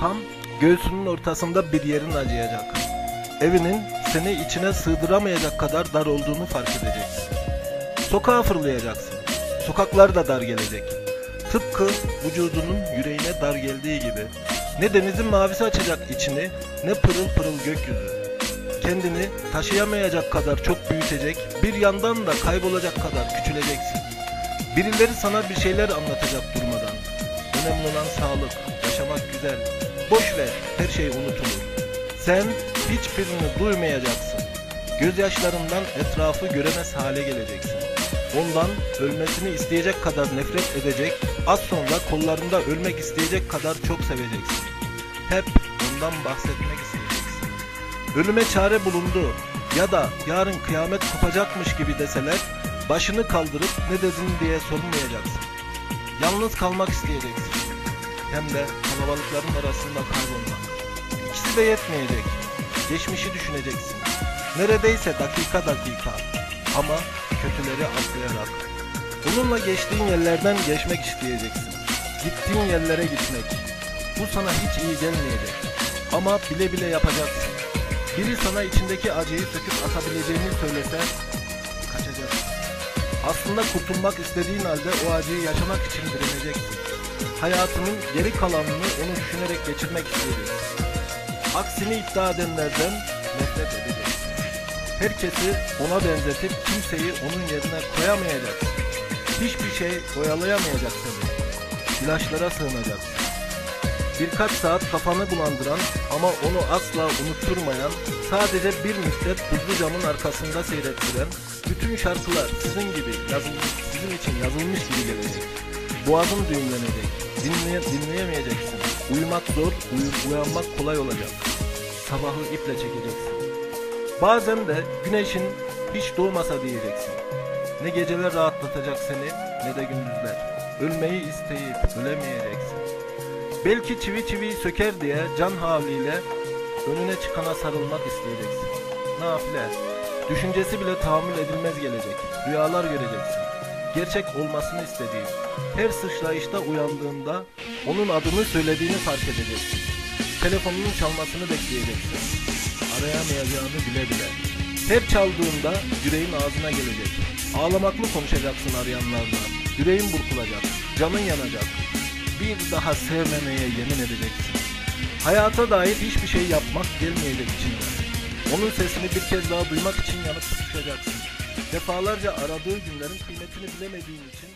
Tam göğsünün ortasında bir yerin acıyacak. Evinin seni içine sığdıramayacak kadar dar olduğunu fark edeceksin. Sokağa fırlayacaksın. Sokaklar da dar gelecek. Tıpkı vücudunun yüreğine dar geldiği gibi. Ne denizin mavisi açacak içini, ne pırıl pırıl gökyüzü. Kendini taşıyamayacak kadar çok büyütecek, bir yandan da kaybolacak kadar küçüleceksin. Birileri sana bir şeyler anlatacak durmadan. Önemli olan sağlık, yaşamak güzel. Boş ver, her şey unutulur. Sen hiçbirini duymayacaksın. Gözyaşlarından etrafı göremez hale geleceksin. Ondan ölmesini isteyecek kadar nefret edecek, az sonra kollarında ölmek isteyecek kadar çok seveceksin. Hep ondan bahsetmek isteyeceksin. Ölüme çare bulundu ya da yarın kıyamet kopacakmış gibi deseler başını kaldırıp ne dedin diye sormayacaksın. Yalnız kalmak isteyeceksin. Hem de kalabalıkların arasında kaybolmak. İkisi de yetmeyecek. Geçmişi düşüneceksin. Neredeyse dakika dakika. Ama kötüleri atlayarak. Onunla geçtiğin yerlerden geçmek isteyeceksin. Gittiğin yerlere gitmek. Bu sana hiç iyi gelmeyecek. Ama bile bile yapacaksın. Biri sana içindeki acıyı söküp atabileceğini söylese kaçacaksın. Aslında kurtulmak istediğin halde o acıyı yaşamak için direneceksin. Hayatının geri kalanını onu düşünerek geçirmek isteyeceksin. Aksini iddia edenlerden nefret edeceksin. Herkesi ona benzetip kimseyi onun yerine koyamayacaksın. Hiçbir şey oyalayamayacak seni. İlaçlara sığınacaksın. Birkaç saat kafanı bulandıran ama onu asla unutturmayan, sadece bir müddet buzlu camın arkasında seyrettiren, bütün şarkılar sizin gibi yazılmış, sizin için yazılmış gibi gelecek. Boğazın düğümlenecek, dinleye, dinleyemeyeceksin. Uyumak zor, uyu, uyanmak kolay olacak. Sabahı iple çekeceksin. Bazen de güneşin hiç doğmasa diyeceksin. Ne geceler rahatlatacak seni ne de gündüzler. Ölmeyi isteyip ölemeyeceksin. Belki çivi çiviyi söker diye can havliyle önüne çıkana sarılmak isteyeceksin. Nafile, düşüncesi bile tahammül edilmez gelecek. Rüyalar göreceksin. Gerçek olmasını istediğin. Her sıçrayışta uyandığında onun adını söylediğini fark edeceksin. Telefonunun çalmasını bekleyeceksin. Arayamayacağını bile bile. Her çaldığında yüreğin ağzına gelecek. Ağlamaklı konuşacaksın arayanlarla. Yüreğin burkulacak. Canın yanacak bir daha sevmemeye yemin edeceksin. Hayata dair hiçbir şey yapmak gelmeyecek içinden. Onun sesini bir kez daha duymak için yanıp tutuşacaksın. Defalarca aradığı günlerin kıymetini bilemediğin için